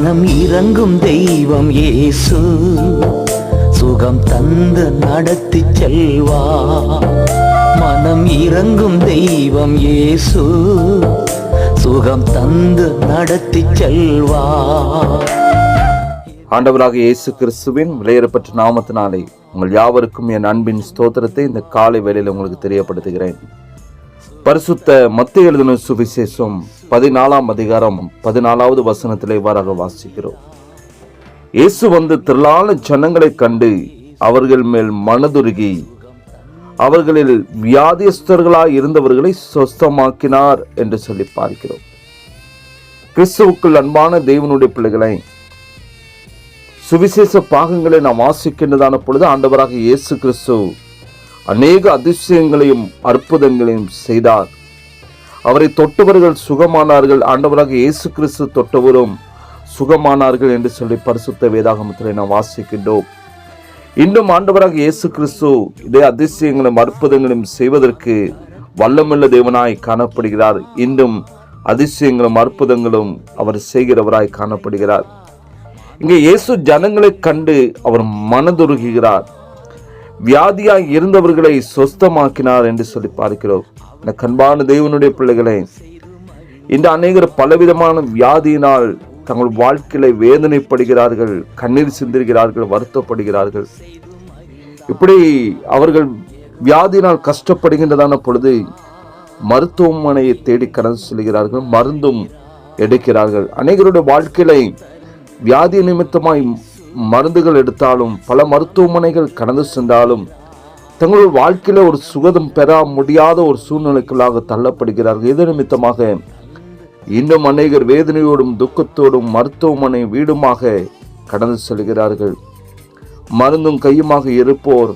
மனம் இறங்கும் தெய்வம் இயேசு சுகம் தந்து நடத்தி செல்வா. மனம் இறங்கும் தெய்வம் இயேசு சுகம் தந்து நடத்தி செல்வா. ஆண்டவராக இயேசு கிறிஸ்துவின் விலையேறப்பட்ட நாமத்தினாலே உங்கள் யாவருக்கும் என் அன்பின் ஸ்தோத்திரத்தை இந்த காலை வேளையில் உங்களுக்கு தெரியப்படுத்துகிறேன். பரிசுத்த மத்திய எழுதின சுவிசேஷம் பதினாலாம் அதிகாரம் பதினாலாவது வசனத்திலே இவ்வாறாக வாசிக்கிறோம். இயேசு வந்து திரளான ஜனங்களை கண்டு அவர்கள் மேல் மனதுருகி அவர்களில் வியாதியஸ்தர்களாய் இருந்தவர்களை சொஸ்தமாக்கினார் என்று சொல்லி பார்க்கிறோம். கிறிஸ்துவுக்குள் அன்பான தெய்வனுடைய பிள்ளைகளை சுவிசேஷ பாகங்களை நாம் வாசிக்கின்றதான பொழுது ஆண்டவராக இயேசு கிறிஸ்து அநேக அதிசயங்களையும் அற்புதங்களையும் செய்தார். அவரை தொட்டவர்கள் சுகமானார்கள். ஆண்டவராக இயேசு கிறிஸ்து தொட்டவரும் சுகமானார்கள் என்று சொல்லி பரிசுத்த வேதாகமத்தில் நாம் வாசிக்கின்றோம். இன்னும் ஆண்டவராக இயேசு கிறிஸ்து இதே அதிசயங்களும் அற்புதங்களும் செய்வதற்கு வல்லமுள்ள தேவனாய் காணப்படுகிறார். இன்னும் அதிசயங்களும் அற்புதங்களும் அவர் செய்கிறவராய் காணப்படுகிறார். இங்கே இயேசு ஜனங்களை கண்டு அவர் மனதுருகுகிறார். வியாதியாய் இருந்தவர்களை சொஸ்தமாக்கினார் என்று சொல்லி பார்க்கிறோம். இந்த கண்பான தெய்வனுடைய பிள்ளைகளே இந்த அநேகர் பலவிதமான வியாதியினால் தங்கள் வாழ்க்கையில வேதனைப்படுகிறார்கள் கண்ணீர் சிந்திருக்கிறார்கள் வருத்தப்படுகிறார்கள். இப்படி அவர்கள் வியாதியினால் கஷ்டப்படுகின்றதான பொழுது மருத்துவமனையை தேடி கடந்து செல்கிறார்கள் மருந்தும் எடுக்கிறார்கள். அநேகருடைய வாழ்க்கையில வியாதி நிமித்தமாய் மருந்துகள் எடுத்தாலும் பல மருத்துவமனைகள் கடந்து சென்றாலும் தங்களுடைய வாழ்க்கையில் ஒரு சுகதம் பெற முடியாத ஒரு சூழ்நிலைக்குள்ளாக தள்ளப்படுகிறார்கள். இது நிமித்தமாக இன்னும் அநேகர் வேதனையோடும் துக்கத்தோடும் மருத்துவமனை வீடுமாக கடந்து செல்கிறார்கள். மருந்தும் கையுமாக இருப்போர்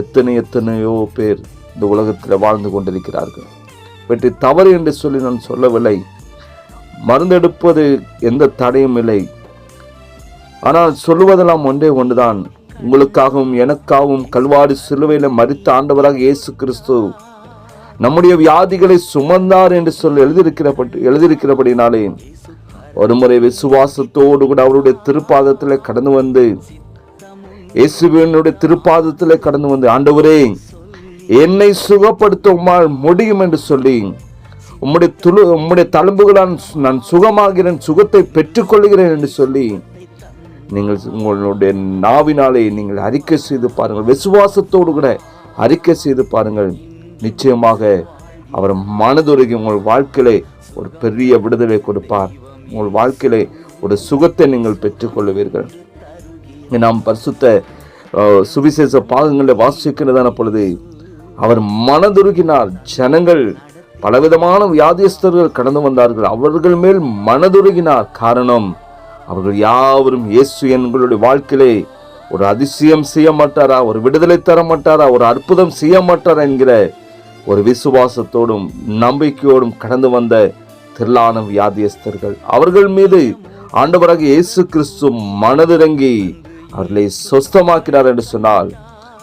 எத்தனை எத்தனையோ பேர் இந்த உலகத்தில் வாழ்ந்து கொண்டிருக்கிறார்கள். இவற்றை தவறு என்று சொல்லி நான் சொல்லவில்லை. மருந்தெடுப்பது எந்த தடையும் இல்லை. ஆனால் சொல்லுவதெல்லாம் ஒன்றே ஒன்றுதான். உங்களுக்காகவும் எனக்காகவும் கல்வாடு சிலுவையில் மறித்த ஆண்டவராக இயேசு கிறிஸ்து. நம்முடைய வியாதிகளை சுமந்தார் என்று சொல்லி எழுதியிருக்கிறப்பட்டு எழுதியிருக்கிறபடினாலே ஒருமுறை விசுவாசத்தோடு கூட அவருடைய திருப்பாதத்தில் கடந்து வந்து இயேசுவினுடைய திருப்பாதத்தில் கடந்து வந்து ஆண்டவரே என்னை சுகப்படுத்த உம்மால் முடியும் என்று சொல்லி உம்முடைய துளு உம்முடைய தழும்புகளால் நான் சுகமாகிறேன் சுகத்தை பெற்றுக்கொள்கிறேன் என்று சொல்லி நீங்கள் உங்களுடைய நாவினாலே நீங்கள் அறிக்கை செய்து பாருங்கள். விசுவாசத்தோடு கூட அறிக்கை செய்து பாருங்கள். நிச்சயமாக அவர் மனதுருகி உங்கள் வாழ்க்கையிலே ஒரு பெரிய விடுதலை கொடுப்பார். உங்கள் வாழ்க்கையிலே ஒரு சுகத்தை நீங்கள் பெற்றுக்கொள்வீர்கள். நாம் பரிசுத்த சுவிசேஷ பாகங்களில் வாசிக்கிறதான பொழுது அவர் மனதுருகினார் ஜனங்கள் பலவிதமான வியாதியஸ்தர்கள் கடந்து வந்தார்கள். அவர்கள் மேல் மனதுருகினார் காரணம் அவர்கள் யாவரும் இயேசு எங்களுடைய வாழ்க்கையிலே ஒரு அதிசயம் செய்ய மாட்டாரா? ஒரு விடுதலை தர மாட்டாரா? ஒரு அற்புதம் செய்ய மாட்டாரா என்கிற ஒரு விசுவாசத்தோடும் நம்பிக்கையோடும் கடந்து வந்த திரளான வியாதியஸ்தர்கள். அவர்கள் மீது ஆண்டவராக இயேசு கிறிஸ்து மனதிறங்கி அவர்களை சொஸ்தமாக்கினார் என்று சொன்னால்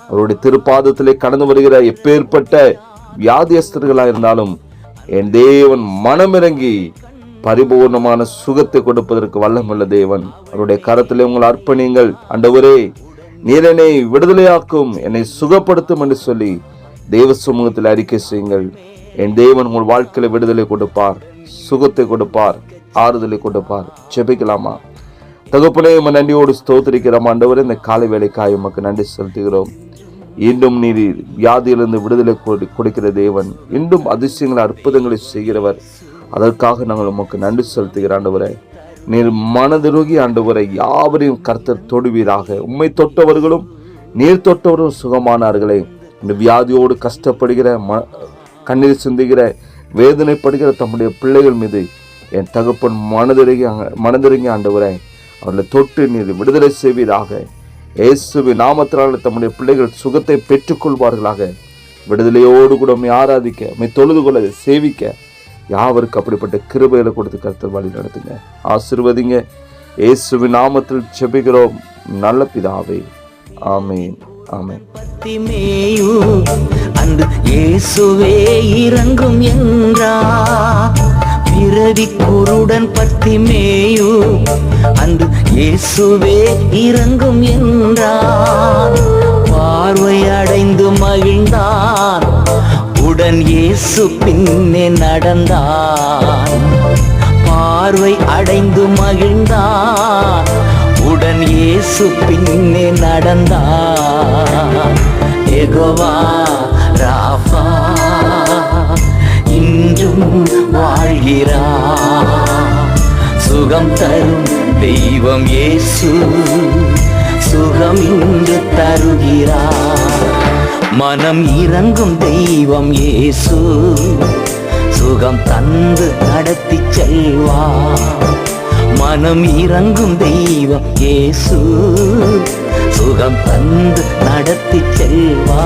அவருடைய திருப்பாதத்திலே கடந்து வருகிற எப்பேற்பட்ட வியாதியஸ்தர்களாக இருந்தாலும் என் தேவன் மனமிறங்கி பரிபூர்ணமான சுகத்தை கொடுப்பதற்கு வல்லமுள்ள தேவன். அவருடைய கரத்திலே உங்கள் அர்ப்பணியுங்கள். அண்டவரே நீர் என்னை விடுதலையாக்கும் என்னை சுகப்படுத்தும் என்று சொல்லி தெய்வ சமூகத்தில் அறிக்கை செய்யுங்கள். என் தேவன் உங்கள் வாழ்க்கையில விடுதலை கொடுப்பார் சுகத்தை கொடுப்பார் ஆறுதலை கொடுப்பார். செபிக்கலாமா தகப்பனே உம்மை நன்றியோடு ஸ்தோத்திரிக்கிறோம். ஆண்டவரே இந்த காலை வேலைக்காய் உமக்கு நன்றி செலுத்துகிறோம். இன்றும் நீர் வியாதியிலிருந்து விடுதலை கொடு- கொடுக்கிற தேவன். இன்றும் அதிசயங்களை அற்புதங்களை செய்கிறவர். அதற்காக நாங்கள் உமக்கு நன்றி செலுத்துகிற ஆண்டவரே. நீர் மனதுருகி ஆண்டவரை யாவரையும் கர்த்தர் தொடுவீராக. உம்மை தொட்டவர்களும் நீர் தொட்டவர்களும் சுகமானார்களே. இந்த வியாதியோடு கஷ்டப்படுகிற ம கண்ணீர் சிந்துகிற வேதனைப்படுகிற தம்முடைய பிள்ளைகள் மீது என் தகப்பன் மனதிறங்கி மனதிறங்கி ஆண்டவரை அவர்களை தொட்டு நீர் விடுதலை செய்வீராக. இயேசுவி நாமத்தினால் தம்முடைய பிள்ளைகள் சுகத்தை பெற்றுக்கொள்வார்களாக. விடுதலையோடு கூட உண்மை ஆராதிக்க உண்மை தொழுது கொள்ள சேவிக்க யாவருக்கு அப்படிப்பட்ட கிருபையில் கொடுத்து கருத்து வழி நடத்துங்க. ஆசிர்வதிங்க. இயேசுவின் நாமத்தில் செபிக்கிறோம் நல்ல பிதாவே. ஆமேன். ஆமேன். பத்திமேயு இயேசுவே இறங்கும் என்றா? பிறவி குருடன் பத்திமேயு. அந்த இயேசுவே இறங்கும் என்றார் பார்வை அடைந்து மகிழ்ந்தான். உடன் இயேசு பின்னே நடந்தான். பார்வை அடைந்து மகிழ்ந்தான். உடன் இயேசு பின்னே நடந்தான். எகோவா ராஃபா இன்றும் வாழ்கிறா. சுகம் தரும் தெய்வம் இயேசு சுகம் இன்று தருகிறார் மனம் இறங்கும் தெய்வம் இயேசு சுகம் தந்து நடத்தி செல்வா. மனம் இறங்கும் தெய்வம் இயேசு சுகம் தந்து நடத்தி செல்வா.